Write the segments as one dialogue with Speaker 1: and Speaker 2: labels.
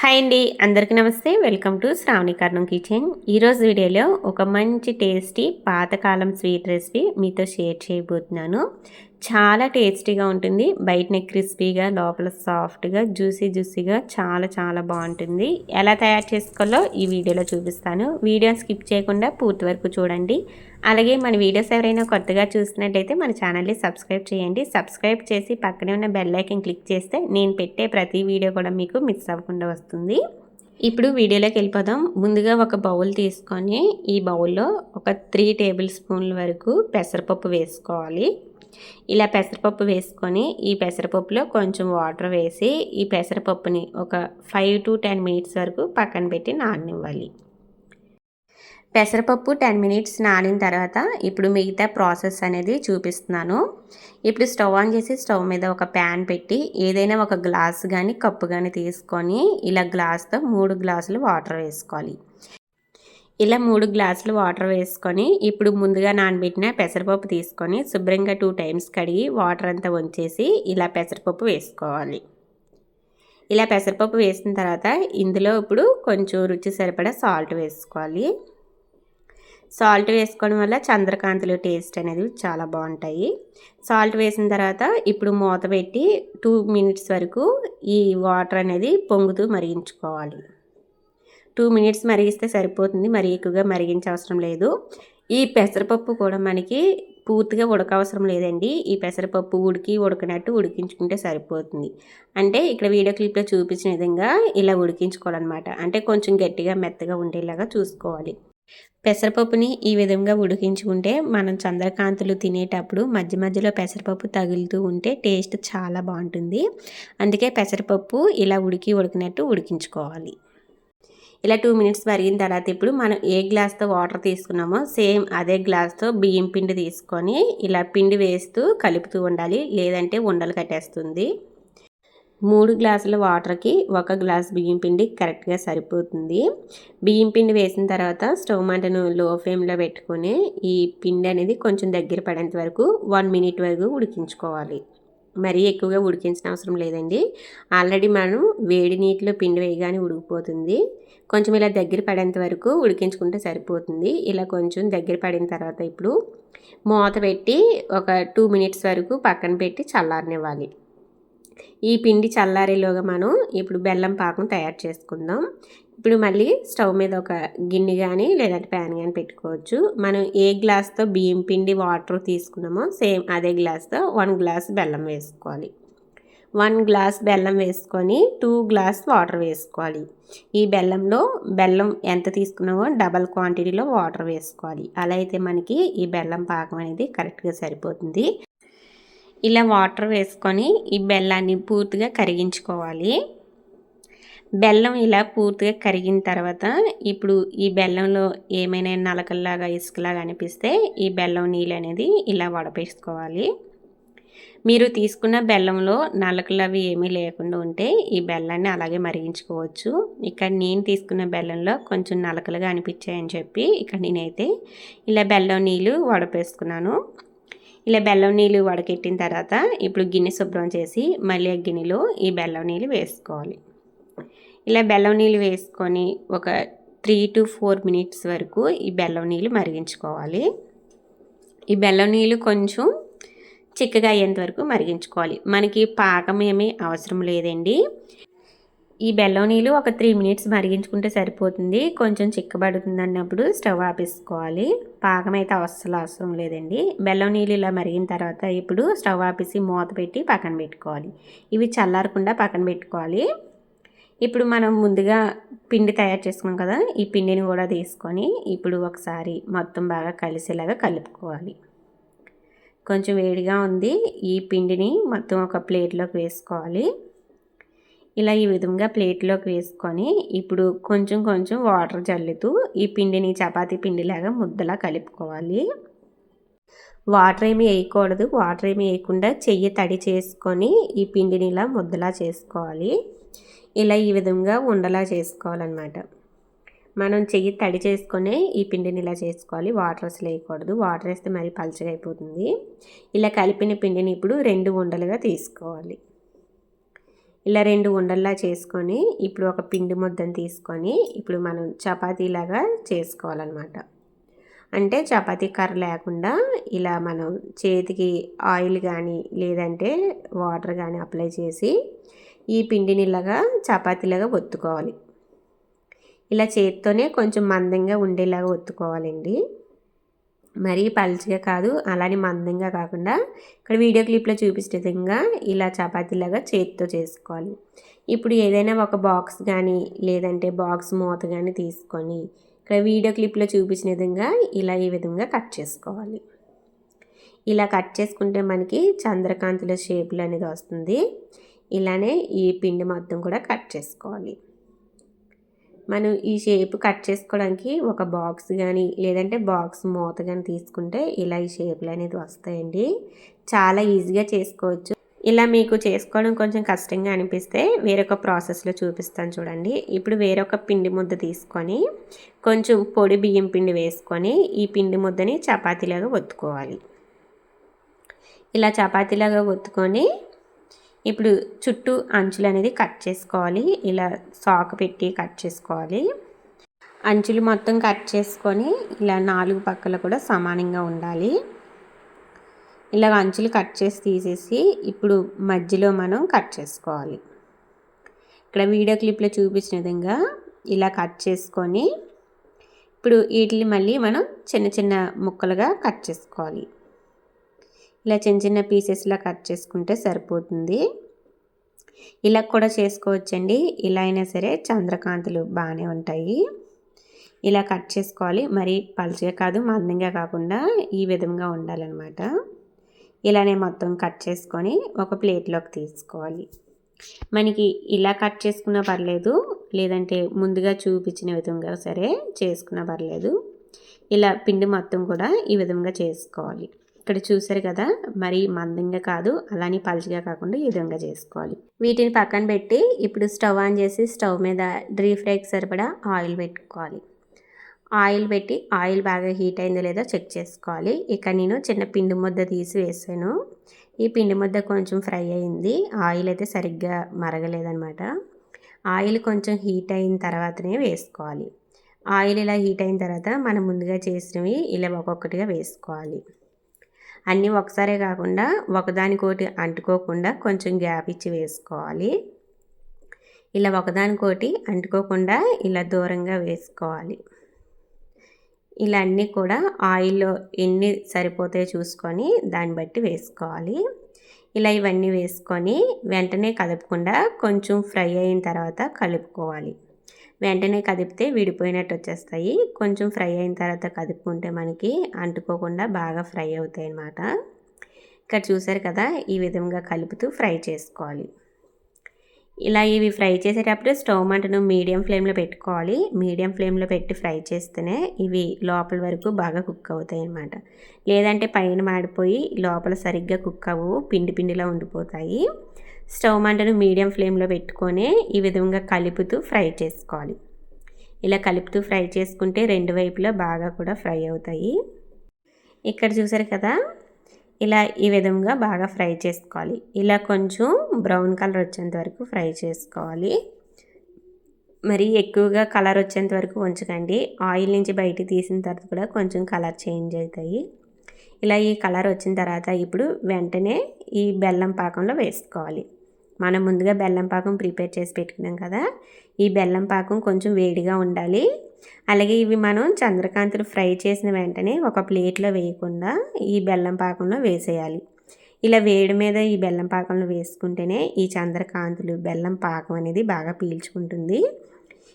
Speaker 1: Hi అండి. అందరికీ నమస్తే. Welcome to Sravani Karnam kitchen. ఈరోజు వీడియోలో ఒక మంచి టేస్టీ పాతకాలం స్వీట్ రెసిపీ మీతో షేర్ చేయబోతున్నాను. చాలా టేస్టీగా ఉంటుంది. బయటనే క్రిస్పీగా లోపల సాఫ్ట్గా జ్యూసీ జ్యూసీగా చాలా చాలా బాగుంటుంది. ఎలా తయారు చేసుకోవాలో ఈ వీడియోలో చూపిస్తాను. వీడియో స్కిప్ చేయకుండా పూర్తి వరకు చూడండి. అలాగే మన వీడియోస్ ఎవరైనా కొత్తగా చూసినట్టయితే మన ఛానల్ని సబ్స్క్రైబ్ చేయండి. సబ్స్క్రైబ్ చేసి పక్కనే ఉన్న బెల్ ఐకన్ క్లిక్ చేస్తే నేను పెట్టే ప్రతి వీడియో కూడా మీకు మిస్ అవ్వకుండా వస్తుంది. ఇప్పుడు వీడియోలోకి వెళ్ళిపోదాం. ముందుగా ఒక బౌల్ తీసుకొని ఈ బౌల్లో ఒక త్రీ టేబుల్ స్పూన్ల వరకు పెసరపప్పు వేసుకోవాలి. ఇలా పెసరపప్పు వేసుకొని ఈ పెసరపప్పులో కొంచెం వాటర్ వేసి ఈ పెసరపప్పుని ఒక ఫైవ్ టు టెన్ మినిట్స్ వరకు పక్కన పెట్టి నాననివ్వాలి. పెసరపప్పు టెన్ మినిట్స్ నానిన తర్వాత ఇప్పుడు మిగతా ప్రాసెస్ అనేది చూపిస్తున్నాను. ఇప్పుడు స్టవ్ ఆన్ చేసి స్టవ్ మీద ఒక ప్యాన్ పెట్టి ఏదైనా ఒక గ్లాస్ కానీ కప్పు కానీ తీసుకొని ఇలా గ్లాస్తో మూడు గ్లాసులు వాటర్ వేసుకోవాలి. ఇలా మూడు గ్లాసులు వాటర్ వేసుకొని ఇప్పుడు ముందుగా నానబెట్టిన పెసరపప్పు తీసుకొని శుభ్రంగా టూ టైమ్స్ కడిగి వాటర్ అంతా వంచేసి ఇలా పెసరపప్పు వేసుకోవాలి. ఇలా పెసరపప్పు వేసిన తర్వాత ఇందులో ఇప్పుడు కొంచెం రుచి సరిపడా సాల్ట్ వేసుకోవాలి. సాల్ట్ వేసుకోవడం వల్ల చంద్రకాంతులు టేస్ట్ అనేది చాలా బాగుంటాయి. సాల్ట్ వేసిన తర్వాత ఇప్పుడు మూత పెట్టి టూ మినిట్స్ వరకు ఈ వాటర్ అనేది పొంగుతూ మరిగించుకోవాలి. టూ మినిట్స్ మరిగిస్తే సరిపోతుంది. మరి ఎక్కువగా మరిగించే అవసరం లేదు. ఈ పెసరపప్పు కూడా మనకి పూర్తిగా ఉడకవసరం లేదండి. ఈ పెసరపప్పు ఉడికి ఉడకనట్టు ఉడికించుకుంటే సరిపోతుంది. అంటే ఇక్కడ వీడియో క్లిప్లో చూపించిన విధంగా ఇలా ఉడికించుకోవాలన్నమాట. అంటే కొంచెం గట్టిగా మెత్తగా ఉండేలాగా చూసుకోవాలి. పెసరపప్పుని ఈ విధంగా ఉడికించుకుంటే మనం చంద్రకాంతులు తినేటప్పుడు మధ్య మధ్యలో పెసరపప్పు తగులుతూ ఉంటే టేస్ట్ చాలా బాగుంటుంది. అందుకే పెసరపప్పు ఇలా ఉడికి ఉడికినట్టు ఉడికించుకోవాలి. ఇలా టూ మినిట్స్ మరిగిన తర్వాత ఇప్పుడు మనం ఏ గ్లాస్తో వాటర్ తీసుకున్నామో సేమ్ అదే గ్లాస్తో బియ్యం పిండి తీసుకొని ఇలా పిండి వేస్తూ కలుపుతూ ఉండాలి. లేదంటే ఉండలు కట్టేస్తుంది. మూడు గ్లాసుల వాటర్కి ఒక గ్లాస్ బియ్యం పిండి కరెక్ట్గా సరిపోతుంది. బియ్యం పిండి వేసిన తర్వాత స్టవ్ మంటను లో ఫ్లేమ్లో పెట్టుకొని ఈ పిండి అనేది కొంచెం దగ్గర పడేంత వరకు వన్ మినిట్ వరకు ఉడికించుకోవాలి. మరీ ఎక్కువగా ఉడికించిన అవసరం లేదండి. ఆల్రెడీ మనం వేడి నీటిలో పిండి వేయగానే ఉడికిపోతుంది. కొంచెం ఇలా దగ్గర పడేంత వరకు ఉడికించుకుంటే సరిపోతుంది. ఇలా కొంచెం దగ్గర పడిన తర్వాత ఇప్పుడు మూత పెట్టి ఒక టూ మినిట్స్ వరకు పక్కన పెట్టి చల్లారనివ్వాలి. ఈ పిండి చల్లారేలోగా మనం ఇప్పుడు బెల్లం పాకం తయారు చేసుకుందాం. ఇప్పుడు మళ్ళీ స్టవ్ మీద ఒక గిన్నె కానీ లేదంటే ప్యాన్ కానీ పెట్టుకోవచ్చు. మనం ఏ గ్లాస్తో బియ్యం పిండి వాటర్ తీసుకున్నామో సేమ్ అదే గ్లాస్తో వన్ గ్లాస్ బెల్లం వేసుకోవాలి. వన్ గ్లాస్ బెల్లం వేసుకొని టూ గ్లాస్ వాటర్ వేసుకోవాలి. ఈ బెల్లంలో బెల్లం ఎంత తీసుకున్నామో డబల్ క్వాంటిటీలో వాటర్ వేసుకోవాలి. అలా అయితే మనకి ఈ బెల్లం పాకం అనేది కరెక్ట్గా సరిపోతుంది. ఇలా వాటర్ వేసుకొని ఈ బెల్లాన్ని పూర్తిగా కరిగించుకోవాలి. బెల్లం ఇలా పూర్తిగా కరిగిన తర్వాత ఇప్పుడు ఈ బెల్లంలో ఏమైనా నలకల్లాగా ఇసుకలాగా అనిపిస్తే ఈ బెల్లం నీళ్ళు అనేది ఇలా వడపేసుకోవాలి. మీరు తీసుకున్న బెల్లంలో నలకలు అవి ఏమీ లేకుండా ఉంటే ఈ బెల్లాన్ని అలాగే మరిగించుకోవచ్చు. ఇక్కడ నేను తీసుకున్న బెల్లంలో కొంచెం నలకలుగా అనిపించాయని చెప్పి ఇక్కడ నేనైతే ఇలా బెల్లం నీళ్ళు వడపేసుకున్నాను. ఇలా బెల్లం నీళ్ళు వడకెట్టిన తర్వాత ఇప్పుడు గిన్నె శుభ్రం చేసి మళ్ళీ గిన్నెలో ఈ బెల్లం నీళ్ళు వేసుకోవాలి. ఇలా బెల్లం నీళ్ళు వేసుకొని ఒక త్రీ టు ఫోర్ మినిట్స్ వరకు ఈ బెల్లం నీళ్ళు మరిగించుకోవాలి. ఈ బెల్లం నీళ్ళు కొంచెం చిక్కగా అయ్యేంత వరకు మరిగించుకోవాలి. మనకి పాకం ఏమీ అవసరం లేదండి. ఈ బెల్లం నీళ్ళు ఒక త్రీ మినిట్స్ మరిగించుకుంటే సరిపోతుంది. కొంచెం చిక్కబడుతుంది అన్నప్పుడు స్టవ్ ఆపేసుకోవాలి. పాకం అయితే అస్సలు అవసరం లేదండి. బెల్లం నీళ్ళు ఇలా మరిగిన తర్వాత ఇప్పుడు స్టవ్ ఆపేసి మూత పెట్టి పక్కన పెట్టుకోవాలి. ఇవి చల్లారకుండా పక్కన పెట్టుకోవాలి. ఇప్పుడు మనం ముందుగా పిండి తయారు చేసుకున్నాం కదా ఈ పిండిని కూడా తీసుకొని ఇప్పుడు ఒకసారి మొత్తం బాగా కలిసేలాగా కలుపుకోవాలి. కొంచెం వేడిగా ఉంది ఈ పిండిని మొత్తం ఒక ప్లేట్లోకి వేసుకోవాలి. ఇలా ఈ విధంగా ప్లేట్లోకి వేసుకొని ఇప్పుడు కొంచెం కొంచెం వాటర్ చల్లుతూ ఈ పిండిని చపాతీ పిండిలాగా ముద్దలా కలుపుకోవాలి. వాటర్ ఏమి వేయకూడదు వాటర్ ఏమి వేయకుండా చెయ్యి తడి చేసుకొని ఈ పిండిని ఇలా ముద్దలా చేసుకోవాలి. ఇలా ఈ విధంగా ఉండలా చేసుకోవాలన్నమాట. మనం చెయ్యి తడి చేసుకొని ఈ పిండిని ఇలా చేసుకోవాలి. వాటర్ అసలు వేయకూడదు. వాటర్ వేస్తే మరీ పలచగా అయిపోతుంది. ఇలా కలిపిన పిండిని ఇప్పుడు రెండు ఉండలుగా తీసుకోవాలి. ఇలా రెండు ఉండల్లా చేసుకొని ఇప్పుడు ఒక పిండి ముద్దను తీసుకొని ఇప్పుడు మనం చపాతీలాగా చేసుకోవాలన్నమాట. అంటే చపాతీ కర్ర లేకుండా ఇలా మనం చేతికి ఆయిల్ కానీ లేదంటే వాటర్ కానీ అప్లై చేసి ఈ పిండిని ఇలాగా చపాతీలాగా ఒత్తుకోవాలి. ఇలా చేతితోనే కొంచెం మందంగా ఉండేలాగా ఒత్తుకోవాలండి. మరీ పలుచగా కాదు అలానే మందంగా కాకుండా ఇక్కడ వీడియో క్లిప్లో చూపించిన విధంగా ఇలా చపాతీలాగా చేతితో చేసుకోవాలి. ఇప్పుడు ఏదైనా ఒక బాక్స్ కానీ లేదంటే బాక్స్ మూత కానీ తీసుకొని ఇక్కడ వీడియో క్లిప్లో చూపించిన విధంగా ఇలా ఈ విధంగా కట్ చేసుకోవాలి. ఇలా కట్ చేసుకుంటే మనకి చంద్రకాంతుల షేపులు అనేది వస్తుంది. ఇలానే ఈ పిండి మొత్తం కూడా కట్ చేసుకోవాలి. మనం ఈ షేప్ కట్ చేసుకోవడానికి ఒక బాక్స్ కానీ లేదంటే బాక్స్ మూత కానీ తీసుకుంటే ఇలా ఈ షేప్లు అనేది వస్తాయండి. చాలా ఈజీగా చేసుకోవచ్చు. ఇలా మీకు చేసుకోవడం కొంచెం కష్టంగా అనిపిస్తే వేరొక ప్రాసెస్లో చూపిస్తాను చూడండి. ఇప్పుడు వేరొక పిండి ముద్ద తీసుకొని కొంచెం పొడి బియ్యం పిండి వేసుకొని ఈ పిండి ముద్దని చపాతీలాగా ఒత్తుకోవాలి. ఇలా చపాతీలాగా ఒత్తుకొని ఇప్పుడు చుట్టూ అంచులు అనేది కట్ చేసుకోవాలి. ఇలా సాకు పెట్టి కట్ చేసుకోవాలి. అంచులు మొత్తం కట్ చేసుకొని ఇలా నాలుగు పక్కల కూడా సమానంగా ఉండాలి. ఇలా అంచులు కట్ చేసి తీసేసి ఇప్పుడు మధ్యలో మనం కట్ చేసుకోవాలి. ఇక్కడ వీడియో క్లిప్లో చూపించిన విధంగా ఇలా కట్ చేసుకొని ఇప్పుడు వీటిని మళ్ళీ మనం చిన్న చిన్న ముక్కలుగా కట్ చేసుకోవాలి. ఇలా చిన్న చిన్న పీసెస్లా కట్ చేసుకుంటే సరిపోతుంది. ఇలా కూడా చేసుకోవచ్చండి. ఇలా అయినా సరే చంద్రకాంతులు బాగానే ఉంటాయి. ఇలా కట్ చేసుకోవాలి. మరి పలుచగా కాదు మందంగా కాకుండా ఈ విధంగా ఉండాలన్నమాట. ఇలానే మొత్తం కట్ చేసుకొని ఒక ప్లేట్లోకి తీసుకోవాలి. మనకి ఇలా కట్ చేసుకున్నా పర్లేదు లేదంటే ముందుగా చూపించిన విధంగా సరే చేసుకున్నా పర్లేదు. ఇలా పిండి మొత్తం కూడా ఈ విధంగా చేసుకోవాలి. ఇక్కడ చూసారు కదా మరి మందంగా కాదు అలానే పలుచగా కాకుండా ఈ విధంగా చేసుకోవాలి. వీటిని పక్కన పెట్టి ఇప్పుడు స్టవ్ ఆన్ చేసి స్టవ్ మీద డ్రీ ఫ్రైకి సరిపడా ఆయిల్ పెట్టుకోవాలి. ఆయిల్ పెట్టి ఆయిల్ బాగా హీట్ అయిందో లేదో చెక్ చేసుకోవాలి. ఇక్కడ నేను చిన్న పిండి ముద్ద తీసి వేసాను. ఈ పిండి ముద్ద కొంచెం ఫ్రై అయింది. ఆయిల్ అయితే సరిగ్గా మరగలేదనమాట ఆయిల్ కొంచెం హీట్ అయిన తర్వాతనే వేసుకోవాలి. ఆయిల్ ఇలా హీట్ అయిన తర్వాత మనం ముందుగా చేసినవి ఇలా ఒక్కొక్కటిగా వేసుకోవాలి. అన్నీ ఒకసారే కాకుండా ఒకదానికోటి అంటుకోకుండా కొంచెం గ్యాప్ ఇచ్చి వేసుకోవాలి. ఇలా ఒకదానికోటి అంటుకోకుండా ఇలా దూరంగా వేసుకోవాలి. ఇలా అన్నీ కూడా ఆయిల్లో ఎన్ని సరిపోతాయో చూసుకొని దాన్ని బట్టి వేసుకోవాలి. ఇలా ఇవన్నీ వేసుకొని వెంటనే కలపకుండా కొంచెం ఫ్రై అయిన తర్వాత కలుపుకోవాలి. వెంటనే కదిపితే విడిపోయినట్టు వచ్చేస్తాయి కొంచెం ఫ్రై అయిన తర్వాత కదుపుకుంటే మనకి అంటుకోకుండా బాగా ఫ్రై అవుతాయి అన్నమాట ఇక్కడ చూసారు కదా ఈ విధంగా కలుపుతూ ఫ్రై చేసుకోవాలి. ఇలా ఇవి ఫ్రై చేసేటప్పుడు స్టవ్ మంటను మీడియం ఫ్లేమ్లో పెట్టుకోవాలి. మీడియం ఫ్లేమ్లో పెట్టి ఫ్రై చేస్తేనే ఇవి లోపల వరకు బాగా కుక్ అవుతాయి అన్నమాట. లేదంటే పైన మాడిపోయి లోపల సరిగ్గా కుక్ అవ్వవు పిండి పిండిలా ఉండిపోతాయి. స్టవ్ మంటను మీడియం ఫ్లేమ్లో పెట్టుకొని ఈ విధంగా కలుపుతూ ఫ్రై చేసుకోవాలి. ఇలా కలుపుతూ ఫ్రై చేసుకుంటే రెండు వైపులా బాగా కూడా ఫ్రై అవుతాయి. ఇక్కడ చూసారు కదా? ఇలా ఈ విధంగా బాగా ఫ్రై చేసుకోవాలి. ఇలా కొంచెం బ్రౌన్ కలర్ వచ్చేంత వరకు ఫ్రై చేసుకోవాలి. మరి ఎక్కువగా కలర్ వచ్చేంత వరకు ఉంచకండి. ఆయిల్ నుంచి బయట తీసిన తర్వాత కూడా కొంచెం కలర్ చేంజ్ అవుతాయి. ఇలా ఈ కలర్ వచ్చిన తర్వాత ఇప్పుడు వెంటనే ఈ బెల్లం పాకంలో వేసుకోవాలి. మనం ముందుగా బెల్లం పాకం ప్రిపేర్ చేసి పెట్టుకున్నాం కదా ఈ బెల్లం పాకం కొంచెం వేడిగా ఉండాలి. అలాగే ఇవి మనం చంద్రకాంతులు ఫ్రై చేసిన వెంటనే ఒక ప్లేట్లో వేయకుండా ఈ బెల్లం పాకంలో వేసేయాలి. ఇలా వేడి మీద ఈ బెల్లం పాకంలో వేసుకుంటేనే ఈ చంద్రకాంతులు బెల్లం పాకం అనేది బాగా పీల్చుకుంటుంది.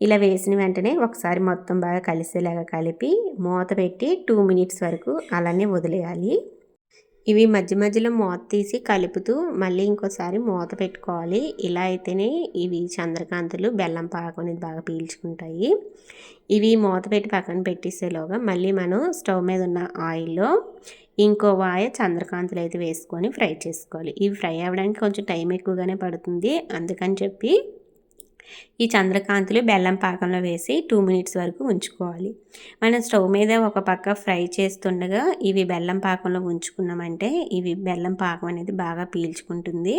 Speaker 1: ఇలా వేసిన వెంటనే ఒకసారి మొత్తం బాగా కలిసేలాగా కలిపి మూత పెట్టి టూ మినిట్స్ వరకు అలానే వదిలేయాలి. ఇవి మధ్య మధ్యలో మూత తీసి కలుపుతూ మళ్ళీ ఇంకోసారి మూత పెట్టుకోవాలి. ఇలా అయితేనే ఇవి చంద్రకాంతులు బెల్లం పాకం అనేది బాగా పీల్చుకుంటాయి. ఇవి మూత పెట్టి పక్కన పెట్టేసేలోగా మళ్ళీ మనం స్టవ్ మీద ఉన్న ఆయిల్లో ఇంకో వాయ చంద్రకాంతులు అయితే వేసుకొని ఫ్రై చేసుకోవాలి. ఇవి ఫ్రై అవ్వడానికి కొంచెం టైం ఎక్కువగానే పడుతుంది. అందుకని చెప్పి ఈ చంద్రకాంతులు బెల్లం పాకంలో వేసి టూ మినిట్స్ వరకు ఉంచుకోవాలి. మనం స్టవ్ మీద ఒక పక్క ఫ్రై చేస్తుండగా ఇవి బెల్లం పాకంలో ఉంచుకున్నామంటే ఇవి బెల్లం పాకం అనేది బాగా పీల్చుకుంటుంది.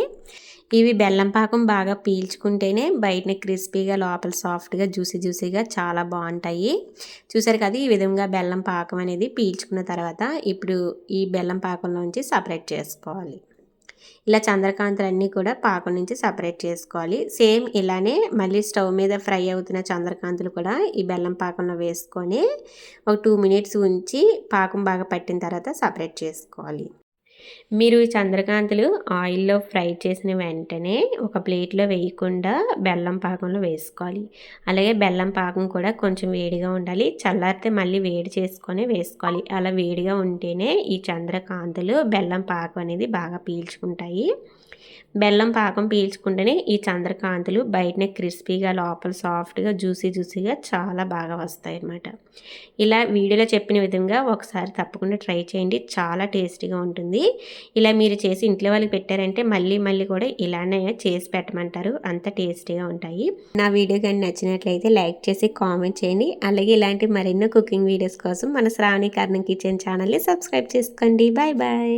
Speaker 1: ఇవి బెల్లం పాకం బాగా పీల్చుకుంటేనే బయటని క్రిస్పీగా లోపల సాఫ్ట్గా జ్యూసీ జ్యూసీగా చాలా బాగుంటాయి. చూసారు కదా ఈ విధంగా బెల్లం పాకం అనేది పీల్చుకున్న తర్వాత ఇప్పుడు ఈ బెల్లం పాకంలోంచి సపరేట్ చేసుకోవాలి. ఇలా చంద్రకాంతులన్నీ కూడా పాకం నుంచి సపరేట్ చేసుకోవాలి. సేమ్ ఇలానే మళ్ళీ స్టవ్ మీద ఫ్రై అవుతున్న చంద్రకాంతులు కూడా ఈ బెల్లం పాకంలో వేసుకొని ఒక టూ మినిట్స్ ఉంచి పాకం బాగా పట్టిన తర్వాత సపరేట్ చేసుకోవాలి. మీరు ఈ చంద్రకాంతులు ఆయిల్లో ఫ్రై చేసిన వెంటనే ఒక ప్లేట్లో వేయకుండా బెల్లం పాకంలో వేసుకోవాలి. అలాగే బెల్లం పాకం కూడా కొంచెం వేడిగా ఉండాలి. చల్లారితే మళ్ళీ వేడి చేసుకొని వేసుకోవాలి. అలా వేడిగా ఉంటేనే ఈ చంద్రకాంతులు బెల్లం పాకం అనేది బాగా పీల్చుకుంటాయి. బెల్లం పాకం పీల్చుకుంటేనే ఈ చంద్రకాంతులు బయటనే క్రిస్పీగా లోపల సాఫ్ట్గా జ్యూసీ జ్యూసీగా చాలా బాగా వస్తాయి అన్నమాట ఇలా వీడియోలో చెప్పిన విధంగా ఒకసారి తప్పకుండా ట్రై చేయండి. చాలా టేస్టీగా ఉంటుంది. ఇలా మీరు చేసి ఇంట్లో వాళ్ళకి పెట్టారంటే మళ్ళీ మళ్ళీ కూడా ఇలానే చేసి పెట్టమంటారు. అంత టేస్టీగా ఉంటాయి. నా వీడియో కానీ నచ్చినట్లయితే లైక్ చేసి కామెంట్ చేయండి. అలాగే ఇలాంటి మరెన్నో కుకింగ్ వీడియోస్ కోసం మన శ్రావణి కర్ణం కిచెన్ ఛానల్ని సబ్స్క్రైబ్ చేసుకోండి. Bye bye.